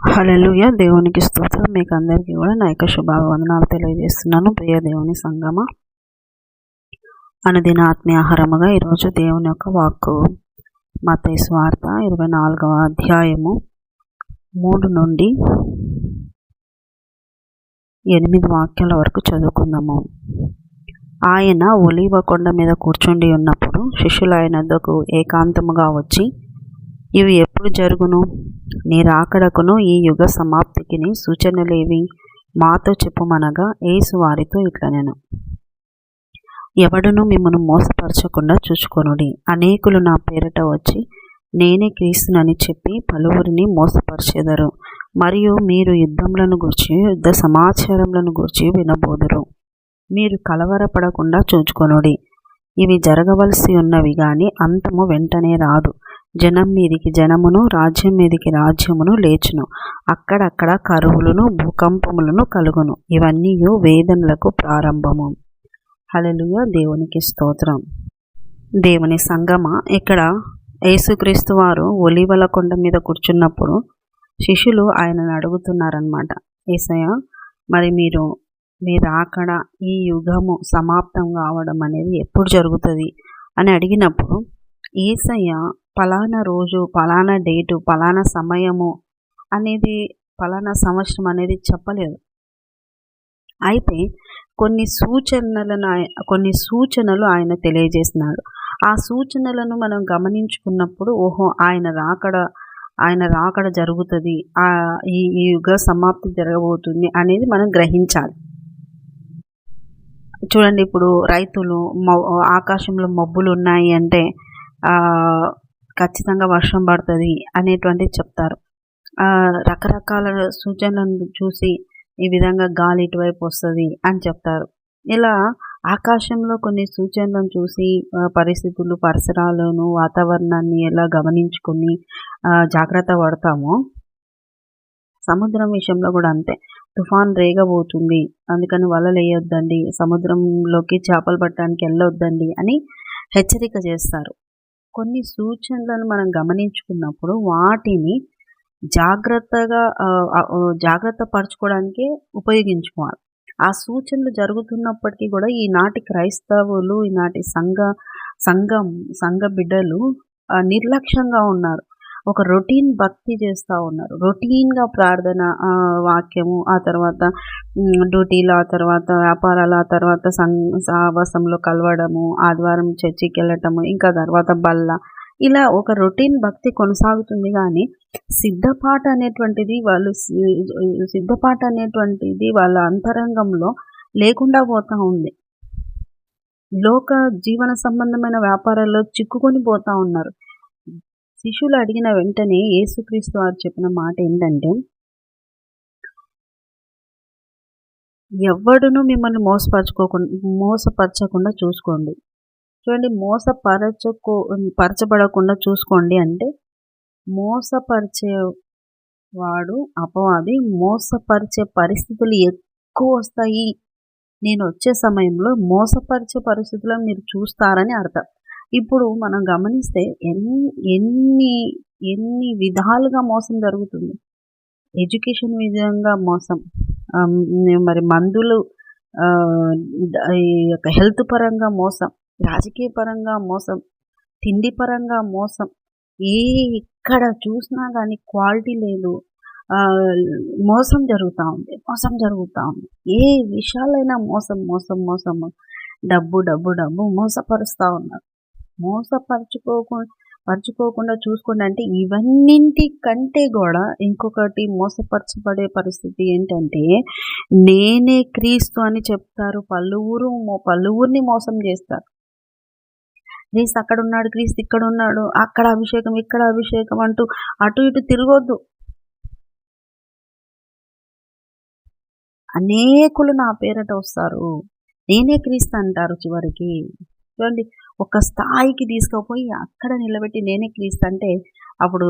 Hallelujah దేవునికి స్తోత్రం. మీకు అందరికీ కూడా నా యొక్క శుభాభివందనాలు తెలియజేస్తున్నాను. ప్రియ దేవుని సంగమ. అనుదిన ఆత్మీయాహారముగా ఈరోజు దేవుని యొక్క వాక్కు మత స్వార్థ ఇరవై నాలుగవ అధ్యాయము మూడు నుండి ఎనిమిది వాక్యాల వరకు చదువుకుందాము. ఆయన ఒలీవ కొండ మీద కూర్చుండి ఉన్నప్పుడు శిష్యులు ఆయన ఏకాంతముగా వచ్చి ఇవి ఎప్పుడు జరుగును? నీ రాకడకును ఈ యుగ సమాప్తికిని సూచనలేవి. మాతో చెప్పుమనగా ఏసు వారితో ఇట్లనెను. ఎవడును మిమ్మను మోసపరచకుండా చూచుకొనుడి. అనేకులు నా పేరిట వచ్చి నేనే క్రీస్తునని చెప్పి పలువురిని మోసపరిచెదరు. మరియు మీరు యుద్ధములను గురించి యుద్ధ సమాచారములను గురించి వినబోదురు. మీరు కలవరపడకుండా చూచుకొనుడి. ఇవి జరగవలసి ఉన్నవి కానీ అంతము వెంటనే రాదు. జనం మీదికి జనమును రాజ్యం మీదికి రాజ్యమును లేచును. అక్కడక్కడ కరువులను భూకంపములను కలుగును. ఇవన్నీ వేదనలకు ప్రారంభము. హలలుయ దేవునికి స్తోత్రం. దేవుని సంగమ. ఇక్కడ యేసుక్రీస్తు వారు ఒలివల కొండ మీద కూర్చున్నప్పుడు శిష్యులు ఆయనను అడుగుతున్నారనమాట ఏసయ మరి మీరు మీరు అక్కడ ఈ యుగము సమాప్తం కావడం అనేది ఎప్పుడు జరుగుతుంది? అని అడిగినప్పుడు ఏసయ్య పలానా రోజు పలానా డేటు పలానా సమయము అనేది పలానా సంవత్సరం అనేది చెప్పలేదు. అయితే కొన్ని సూచనలను కొన్ని సూచనలు ఆయన తెలియజేసినాడు ఆ సూచనలను మనం గమనించుకున్నప్పుడు ఓహో ఆయన రాకడ ఆయన రాకడ జరుగుతుంది ఆ ఈ యుగ సమాప్తి జరగబోతుంది అనేది మనం గ్రహించాలి. చూడండి ఇప్పుడు రైతులు ఆకాశంలో మబ్బులు ఉన్నాయి అంటే ఖచ్చితంగా వర్షం పడుతుంది అనేటువంటిది చెప్తారు. రకరకాల సూచనలను చూసి ఈ విధంగా గాలి ఇటువైపు వస్తుంది అని చెప్తారు. ఇలా ఆకాశంలో కొన్ని సూచనలను చూసి పరిస్థితులు పరిసరాలను వాతావరణాన్ని ఎలా గమనించుకొని జాగ్రత్త పడతామో సముద్రం విషయంలో కూడా అంతే. తుఫాన్ రేగబోతుంది. అందుకని వలలు వేయొద్దండి సముద్రంలోకి చేపలు పట్టడానికి వెళ్ళొద్దండి అని హెచ్చరిక చేస్తారు. కొన్ని సూచనలను మనం గమనించుకున్నప్పుడు వాటిని జాగ్రత్తగా జాగ్రత్త పరచుకోవడానికే ఉపయోగించుకోవాలి. ఆ సూచనలు జరుగుతున్నప్పటికీ కూడా ఈనాటి క్రైస్తవులు ఈనాటి సంఘ సంఘం సంఘ బిడ్డలు నిర్లక్ష్యంగా ఉన్నారు. ఒక రొటీన్ భక్తి చేస్తూ ఉన్నారు. రొటీన్గా ప్రార్థన వాక్యము ఆ తర్వాత డ్యూటీలు ఆ తర్వాత వ్యాపారాలు ఆ తర్వాత సం కలవడము ఆదివారం చర్చికి వెళ్ళటము ఇంకా తర్వాత బల్ల. ఇలా ఒక రొటీన్ భక్తి కొనసాగుతుంది కానీ సిద్ధపాట అనేటువంటిది వాళ్ళు సిద్ధపాట అనేటువంటిది వాళ్ళ అంతరంగంలో లేకుండా పోతూ ఉంది. లోక జీవన సంబంధమైన వ్యాపారాల్లో చిక్కుకొని పోతూ ఉన్నారు. శిష్యులు అడిగిన వెంటనే యేసుక్రీస్తు వారు చెప్పిన మాట ఏంటంటే ఎవడును మిమ్మల్ని మోసపరచుకోకుండా మోసపరచకుండా చూసుకోండి. చూడండి మోసపరచుకో పరచబడకుండా చూసుకోండి అంటే మోసపరిచే వాడు అపవాది మోసపరిచే పరిస్థితులు ఎక్కువ వస్తాయి. నేను వచ్చే సమయంలో మోసపరిచే పరిస్థితులను మీరు చూస్తారని అర్థం. ఇప్పుడు మనం గమనిస్తే ఎన్ని ఎన్ని ఎన్ని విధాలుగా మోసం జరుగుతుంది. ఎడ్యుకేషన్ విధంగా మోసం. మరి మందులు ఈ యొక్క హెల్త్ పరంగా మోసం రాజకీయ పరంగా మోసం తిండి పరంగా మోసం ఏ ఎక్కడ చూసినా కానీ క్వాలిటీ లేదు. మోసం జరుగుతూ ఉంది మోసం జరుగుతూ ఉంది. ఏ విషయాలైనా మోసం మోసం మోసం డబ్బు డబ్బు డబ్బు మోసపరుస్తూ ఉన్నారు. మోసపరచుకోకుండా పరుచుకోకుండా చూసుకోండి. అంటే ఇవన్నింటి కంటే కూడా ఇంకొకటి మోసపరచబడే పరిస్థితి ఏంటంటే నేనే క్రీస్తు అని చెప్తారు. పలువురు పలువురిని మోసం చేస్తారు. క్రీస్తు అక్కడ ఉన్నాడు క్రీస్తు ఇక్కడ ఉన్నాడు అక్కడ అభిషేకం ఇక్కడ అభిషేకం అంటూ అటు ఇటు తిరగొద్దు. అనేకులు నా పేరట వస్తారు. నేనే క్రీస్తు అంటారు చివరికి. చూడండి ఒక స్థాయికి తీసుకుపోయి అక్కడ నిలబెట్టి నేనే క్రీస్తంటే అప్పుడు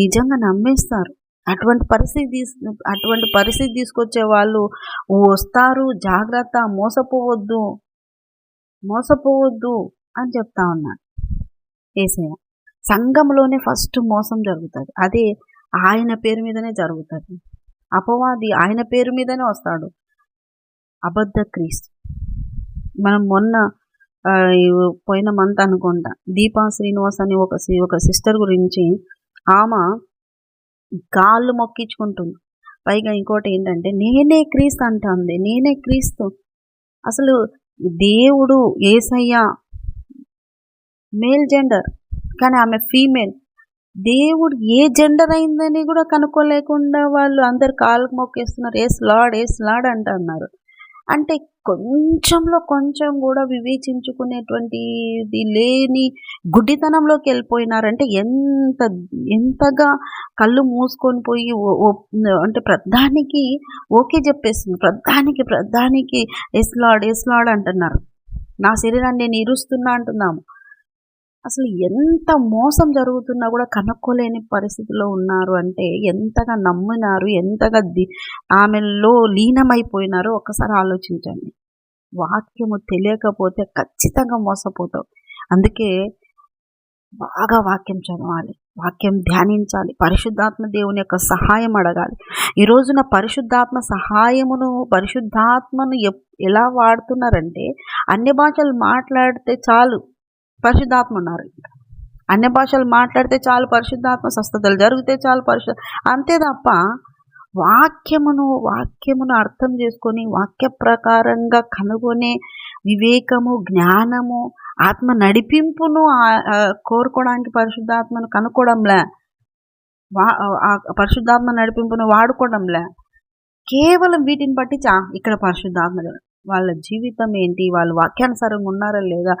నిజంగా నమ్మేస్తారు. అటువంటి పరిస్థితి తీసు అటువంటి పరిస్థితి తీసుకొచ్చే వాళ్ళు వస్తారు జాగ్రత్త మోసపోవద్దు మోసపోవద్దు అని చెప్తా ఉన్నాడు ఏసయ్య సంఘంలోనే ఫస్ట్ మోసం జరుగుతుంది. అదే ఆయన పేరు మీదనే జరుగుతుంది. అపవాది ఆయన పేరు మీదనే వస్తాడు. అబద్ధ క్రీస్తు. మనం మొన్న పోయిన మంత్ అనుకుంటా. దీపా శ్రీనివాస్ అని ఒక ఒక సిస్టర్ గురించి ఆమె కాళ్ళు మొక్కించుకుంటుంది. పైగా ఇంకోటి ఏంటంటే నేనే క్రీస్తు అంటుంది నేనే క్రీస్తు. అసలు దేవుడు ఏసయ్య మేల్ జెండర్ కానీ ఆమె ఫీమేల్. దేవుడు ఏ జెండర్ అయిందని కూడా కనుక్కోలేకుండా వాళ్ళు అందరు కాళ్ళకు మొక్కేస్తున్నారు ఏస్ లాడ్ ఏస్ లాడ్ అంటున్నారు. అంటే కొంచెంలో కొంచెం కూడా వివేచించుకునేటువంటిది లేని గుడ్డితనంలోకి వెళ్ళిపోయినారంటే ఎంత ఎంతగా కళ్ళు మూసుకొని పోయి అంటే ప్రధానికి ఓకే చెప్పేస్తుంది. ప్రధానికి ప్రధానికి ఎస్లాడ్ ఎస్లాడ్ అంటున్నారు. నా శరీరాన్ని నేను ఇరుస్తున్నా అంటున్నాము. అసలు ఎంత మోసం జరుగుతున్నా కూడా కనుక్కోలేని పరిస్థితిలో ఉన్నారు అంటే ఎంతగా నమ్మినారు ఎంతగా ది ఆమెలో లీనమైపోయినారో ఒకసారి ఆలోచించండి. వాక్యము తెలియకపోతే ఖచ్చితంగా మోసపోతావు. అందుకే బాగా వాక్యం చదవాలి వాక్యం ధ్యానించాలి పరిశుద్ధాత్మ దేవుని యొక్క సహాయం అడగాలి. ఈ రోజున పరిశుద్ధాత్మ సహాయమును పరిశుద్ధాత్మను ఎప్- ఎలా వాడుతున్నారంటే అన్ని భాషలు మాట్లాడితే చాలు. పరిశుద్ధాత్మ ఉన్నారు అన్ని భాషలు మాట్లాడితే చాలు పరిశుద్ధాత్మ స్వస్థతలు జరిగితే చాలు పరిశు అంతే తప్ప వాక్యమును వాక్యమును అర్థం చేసుకొని వాక్య ప్రకారంగా కనుగొనే వివేకము జ్ఞానము ఆత్మ నడిపింపును కోరుకోవడానికి పరిశుద్ధాత్మను కనుక్కోవడంలే. వా పరిశుద్ధాత్మ నడిపింపును వాడుకోవడంలే. కేవలం వీటిని బట్టి చా ఇక్కడ పరిశుద్ధాత్మ వాళ్ళ జీవితం ఏంటి? వాళ్ళు వాక్యానుసారంగా ఉన్నారా లేదా?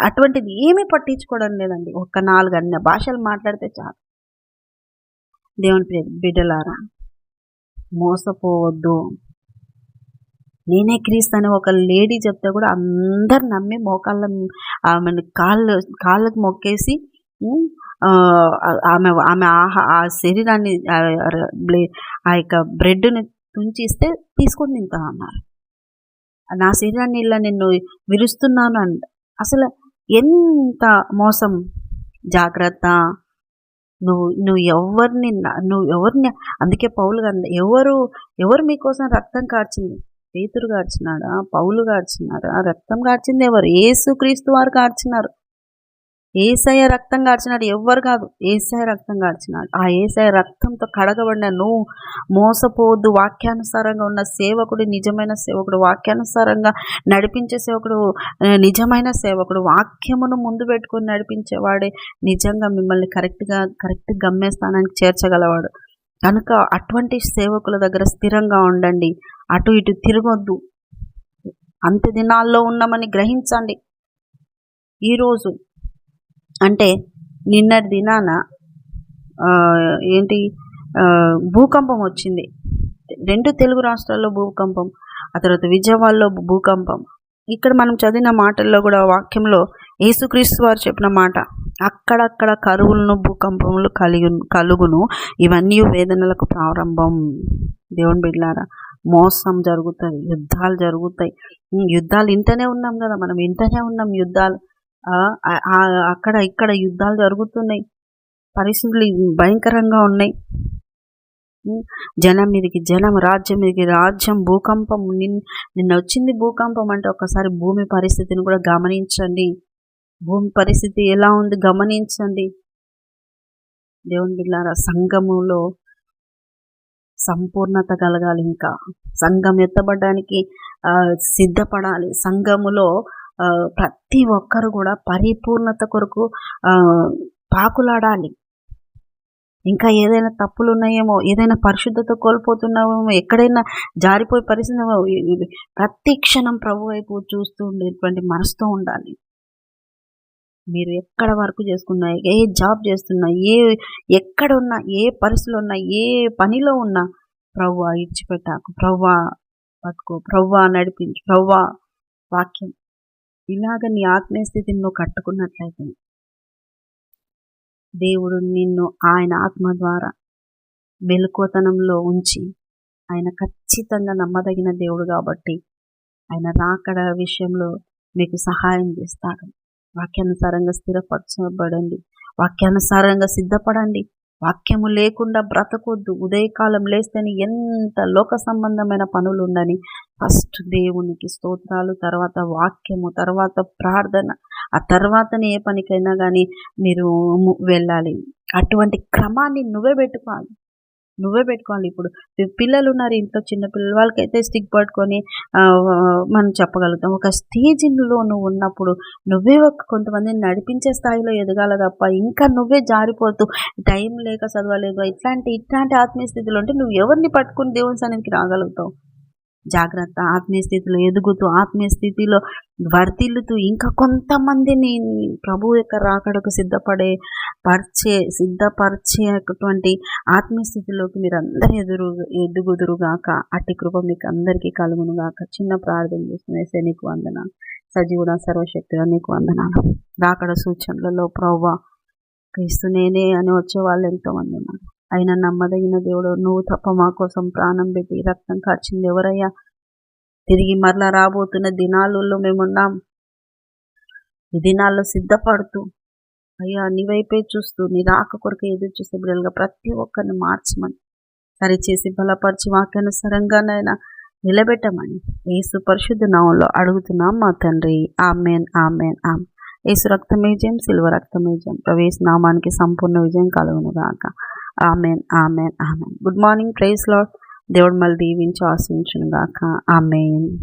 అటువంటిది ఏమీ పట్టించుకోవడం లేదండి. ఒక్క నాలుగు అన్ని భాషలు మాట్లాడితే చాలు. దేవుని ప్రియ బిడ్డలారా మోసపోవద్దు. నేనే క్రీస్తు అని ఒక లేడీ చెప్తే కూడా అందరు నమ్మి మోకాళ్ళ ఆమెను కాళ్ళు కాళ్ళకు మొక్కేసి ఆమె ఆమె ఆహా ఆ శరీరాన్ని ఆ, యొక్క బ్రెడ్ని తుంచిస్తే తీసుకొని తింటా అన్నారు. నా శరీరాన్ని ఇలా నిన్ను విరుస్తున్నాను అంట. అసలు ఎంత మోసం? జాగ్రత్త. నువ్వు నువ్వు ఎవరిని నువ్వు ఎవరిని అందుకే పౌలు ఎవరు ఎవరు మీకోసం రక్తం కార్చింది? పేతురు కార్చినాడా పౌలు కార్చినారా రక్తం కార్చింది ఎవరు? ఏసు క్రీస్తు వారు కార్చినారు. ఏసయ రక్తం కార్చినాడు ఎవ్వరు కాదు. ఏసయ రక్తం కార్చినాడు ఆ ఏసయ రక్తంతో కడగబడిన నువ్వు మోసపోవద్దు. వాక్యానుసారంగా ఉన్న సేవకుడు నిజమైన సేవకుడు వాక్యానుసారంగా నడిపించే సేవకుడు నిజమైన సేవకుడు వాక్యమును ముందు పెట్టుకొని నడిపించేవాడే నిజంగా మిమ్మల్ని కరెక్ట్గా కరెక్ట్ గమ్యస్థానానికి చేర్చగలవాడు. కనుక అటువంటి సేవకుల దగ్గర స్థిరంగా ఉండండి. అటు ఇటు తిరగొద్దు. అంత్య దినాల్లో ఉన్నామని గ్రహించండి. ఈరోజు అంటే నిన్నటి దినాన ఏంటి భూకంపం వచ్చింది. రెండు తెలుగు రాష్ట్రాల్లో భూకంపం ఆ తర్వాత విజయవాడలో భూకంపం. ఇక్కడ మనం చదివిన మాటల్లో కూడా వాక్యంలో యేసుక్రీస్తు వారు చెప్పిన మాట అక్కడక్కడ కరువులను భూకంపములు కలిగి కలుగును ఇవన్నీ వేదనలకు ప్రారంభం. దేవుని బిడ్లారా మోసం జరుగుతుంది యుద్ధాలు జరుగుతాయి. యుద్ధాలు ఇంటనే ఉన్నాం కదా మనం ఇంటనే ఉన్నాం యుద్ధాలు. అక్కడ ఇక్కడ యుద్ధాలు జరుగుతున్నాయి. పరిస్థితులు భయంకరంగా ఉన్నాయి. జనం మీదకి జనం రాజ్యం మీదకి రాజ్యం భూకంపం నిన్ నిన్న వచ్చింది భూకంపం అంటే ఒకసారి భూమి పరిస్థితిని కూడా గమనించండి. భూమి పరిస్థితి ఎలా ఉంది గమనించండి. దేవుని బిళ్ళారా సంఘములో సంపూర్ణత కలగాలి ఇంకా. సంఘం ఎత్తబడడానికి సిద్ధపడాలి. సంఘములో ప్రతి ఒక్కరు కూడా పరిపూర్ణత కొరకు పాకులాడాలి. ఇంకా ఏదైనా తప్పులు ఉన్నాయేమో ఏదైనా పరిశుద్ధత కోల్పోతున్నామేమో ఎక్కడైనా జారిపోయే పరిస్థితి ప్రతి క్షణం ప్రభు వైపు చూస్తూ ఉండేటువంటి మనసుతో ఉండాలి. మీరు ఎక్కడ వర్క్ చేసుకున్నా ఏ జాబ్ చేస్తున్నా ఏ ఎక్కడున్నా ఏ పరిస్థితిలో ఉన్నా ఏ పనిలో ఉన్నా ప్రవ్వా ఇచ్చిపెట్టాకు. ప్రవ్వా పట్టుకో ప్రవ్వా నడిపించు ప్రవ్వా వాక్యం. ఇలాగ నీ ఆత్మీయస్థితిని నువ్వు కట్టుకున్నట్లయితే దేవుడు నిన్ను ఆయన ఆత్మ ద్వారా మెలుకోతనంలో ఉంచి ఆయన ఖచ్చితంగా నమ్మదగిన దేవుడు కాబట్టి ఆయన రాకడ విషయంలో మీకు సహాయం చేస్తాడు. వాక్యానుసారంగా స్థిరపరచబడండి. వాక్యానుసారంగా సిద్ధపడండి. వాక్యము లేకుండా బ్రతకొద్దు. ఉదయకాలం లేస్తేనే ఎంత లోక సంబంధమైన పనులు ఉండని ఫస్ట్ దేవునికి స్తోత్రాలు తర్వాత వాక్యము తర్వాత ప్రార్థన. ఆ తర్వాతనే ఏ పనికైనా కానీ మీరు వెళ్ళాలి. అటువంటి క్రమాన్ని నువ్వే పెట్టుకోవాలి. నువ్వే పెట్టుకోవాలి. ఇప్పుడు పిల్లలు ఉన్నారు ఇంట్లో చిన్న పిల్లలు వాళ్ళకైతే స్టిక్ పట్టుకొని మనం చెప్పగలుగుతాం. ఒక స్టేజ్లో నువ్వు ఉన్నప్పుడు నువ్వే ఒక కొంతమందిని నడిపించే స్థాయిలో ఎదగాల తప్ప ఇంకా నువ్వే జారిపోతూ టైం లేక చదవలేదు ఇట్లాంటి ఇట్లాంటి ఆత్మీయ స్థితిలో ఉంటే నువ్వు ఎవరిని పట్టుకుని దేవుని సన్నిధికి రాగలుగుతావు? జాగ్రత్త. ఆత్మీయ స్థితిలో ఎదుగుతూ ఆత్మీయ స్థితిలో వర్తిల్లుతూ ఇంకా కొంతమందిని ప్రభు యొక్క రాకడకు సిద్ధపడే పరిచే సిద్ధపరిచేటువంటి ఆత్మీయ స్థితిలోకి మీరు అందరు ఎదురు ఎదుగుదురుగాక. అట్టి కృప మీకు అందరికీ కలుగునుగాక. చిన్న ప్రార్థన చేసిన నీకు వందనాలు. సజీవుడ సర్వశక్తిగా నీకు వందనాలు. రాకడ సూచనలలో ప్రవ్వా క్రీస్తు నేనే అని వచ్చే వాళ్ళు ఎంతోమంది ఉన్నారు. అయినా నమ్మదగిన దేవుడు నువ్వు తప్ప మా కోసం ప్రాణం పెట్టి రక్తం కార్చింది ఎవరయ్యా? తిరిగి మరలా రాబోతున్న దినాలలో మేమున్నాం. ఈ దినాల్లో సిద్ధపడుతూ అయ్యా నీ వైపే చూస్తూ నీ రాక కొరకు ఎదురు చూసే బిడ్డలుగా ప్రతి ఒక్కరిని మార్చమని సరిచేసి బలపరిచి వాక్యానుసరంగానైనా నిలబెట్టమని యేసు పరిశుద్ధ నామంలో అడుగుతున్నాం మా తండ్రి. ఆమెన్ ఆమెన్ ఆమ్ యేసు రక్తమేజయం సిల్వ రక్తమేజయం ప్రవేశ నామానికి సంపూర్ణ విజయం కలుగునుగాక amen amen amen. Good morning praise Lord దేవుడు మళ్ళీ దీవించి ఆశించును గాక ఆమెన్.